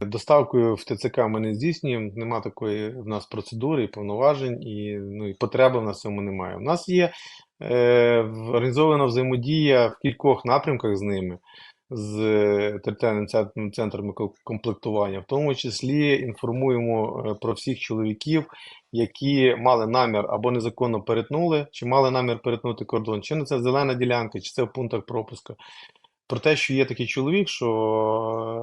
Доставкою в ТЦК ми не здійснюємо, нема такої в нас процедури і повноважень, і, ну, і потреби в нас цьому немає. У нас є е, організована взаємодія в кількох напрямках з ними, з е, територіальним центром, комплектування. В тому числі інформуємо е, про всіх чоловіків, які мали намір або незаконно перетнули, чи мали намір перетнути кордон, чи це зелена ділянка, чи це в пунктах пропуска. Про те, що є такий чоловік, що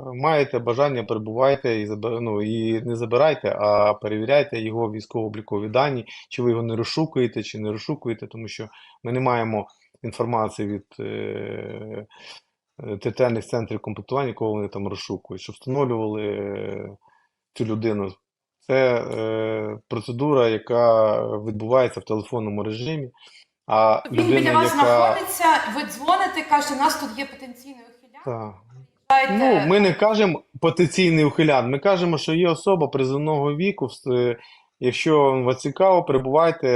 е, маєте бажання, перебувайте і, ну, і не забирайте, а перевіряйте його військово-облікові дані, чи ви його не розшукуєте, чи не розшукуєте, тому що ми не маємо інформації від е, е, територіальних центрів комплектування, кого вони там розшукують, щоб встановлювали е, цю людину. Це е, процедура, яка відбувається в телефонному режимі. А Він біля вас яка знаходиться, ви дзвоните, кажете, у нас тут є потенційний ухилян. Так. Ну, ми не кажемо потенційний ухилян, ми кажемо, що є особа призовного віку. Якщо вас цікаво, перебувайте,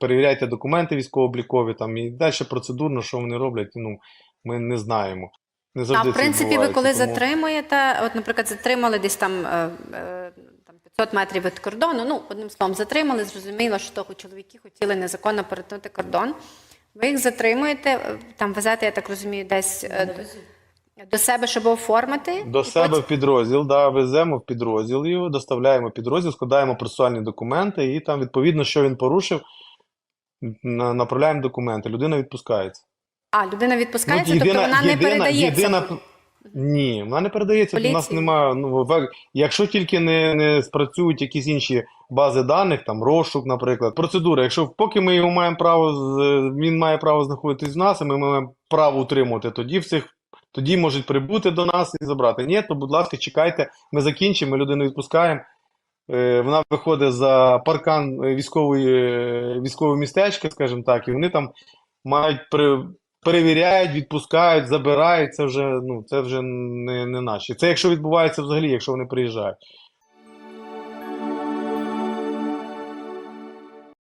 перевіряйте документи військово-облікові там і далі процедурно, що вони роблять, ну, ми не знаємо. Не А в принципі, ви коли тому- затримуєте, от, наприклад, затримали десь там, е, е, там 500 метрів від кордону, ну, одним словом, затримали, зрозуміло, що того чоловіки хотіли незаконно перетнути кордон. Ви їх затримуєте, там везете, я так розумію, десь е, до, до себе, щоб оформити. До і себе потім- в підрозділ, да, веземо в підрозділ його, доставляємо підрозділ, складаємо процесуальні документи, і там, відповідно, що він порушив, на- направляємо документи. Людина відпускається. А, людина відпускається, Ну, тобто вона не передається. єдина- Ні, вона не передається. У нас немає. Ну, якщо тільки не, не спрацюють якісь інші бази даних, там розшук, наприклад, процедура. Якщо поки ми його маємо право, він має право знаходитись в нас, і ми маємо право утримувати, тоді всіх. Тоді можуть прибути до нас і забрати. Ні, то, будь ласка, чекайте, ми закінчимо, ми людину відпускаємо. Е, Вона виходить за паркан е, військової, е, військового містечка, скажімо так, і вони там мають при, перевіряють, відпускають, забирають. Це вже, ну, це вже не, не наші. Це якщо відбувається взагалі, якщо вони приїжджають.